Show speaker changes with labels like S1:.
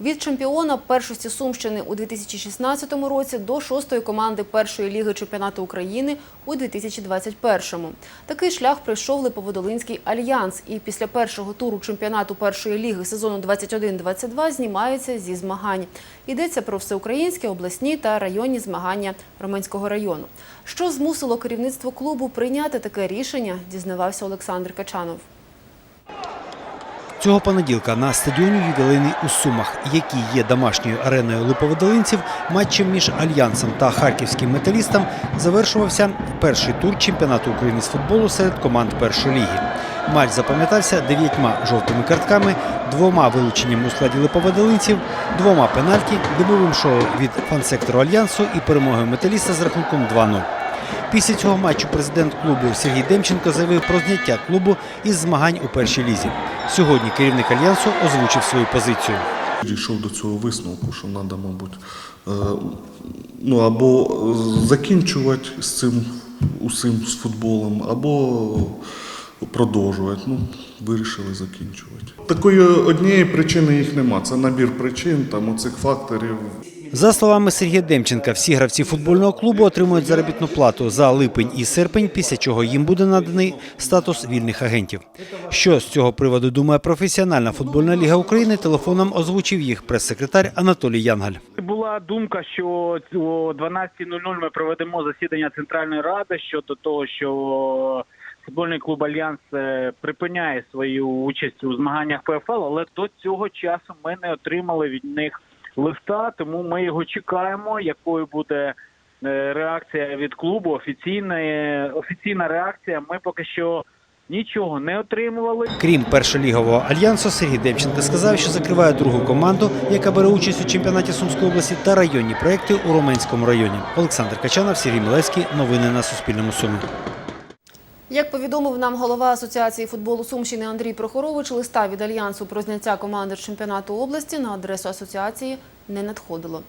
S1: Від чемпіона першості Сумщини у 2016 році до шостої команди першої ліги чемпіонату України у 2021. Такий шлях пройшов Липоводолинський альянс. І після першого туру чемпіонату першої ліги сезону 21-22 знімаються зі змагань. Йдеться про всеукраїнські, обласні та районні змагання Роменського району. Що змусило керівництво клубу прийняти таке рішення, дізнавався Олександр Качанов.
S2: Цього понеділка на стадіоні «Ювілейний» у Сумах, який є домашньою ареною липоводолинців, матчем між Альянсом та харківським металістом завершувався перший тур чемпіонату України з футболу серед команд першої ліги. Матч запам'ятався дев'ятьма жовтими картками, двома вилученнями у складі липоводолинців, двома пенальті, дебовим шоу від фан-сектору Альянсу і перемогою металіста з рахунком 2-0. Після цього матчу президент клубу Сергій Демченко заявив про зняття клубу із змагань у першій лізі. Сьогодні керівник альянсу озвучив свою позицію.
S3: Дійшов до цього висновку, що треба, мабуть, е, ну, або закінчувати з цим усім з футболом, або продовжувати. Ну, вирішили закінчувати. Такої однієї причини їх нема. Це набір причин, там оцих факторів.
S2: За словами Сергія Демченка, всі гравці футбольного клубу отримують заробітну плату за липень і серпень, після чого їм буде наданий статус вільних агентів. Що з цього приводу думає професіональна футбольна ліга України, телефоном озвучив їх прес-секретар Анатолій Янгаль.
S4: Була думка, що о 12.00 ми проведемо засідання Центральної Ради щодо того, що футбольний клуб Альянс е, припиняє свою участь у змаганнях ПФЛ, але до цього часу ми не отримали від них листа, тому ми його чекаємо. Якою буде е, реакція від клубу? Офіційна е, офіційна реакція. Ми поки що нічого не отримували.
S2: Крім першолігового альянсу, Сергій Демченко сказав, що закриває другу команду, яка бере участь у чемпіонаті Сумської області та районні проекти у Роменському районі. Олександр Качанов, Сергій Мілевський. Новини на Суспільному Сумі.
S1: Як повідомив нам голова Асоціації футболу Сумщини Андрій Прохорович, листа від Альянсу про зняття команди чемпіонату області на адресу асоціації не надходило.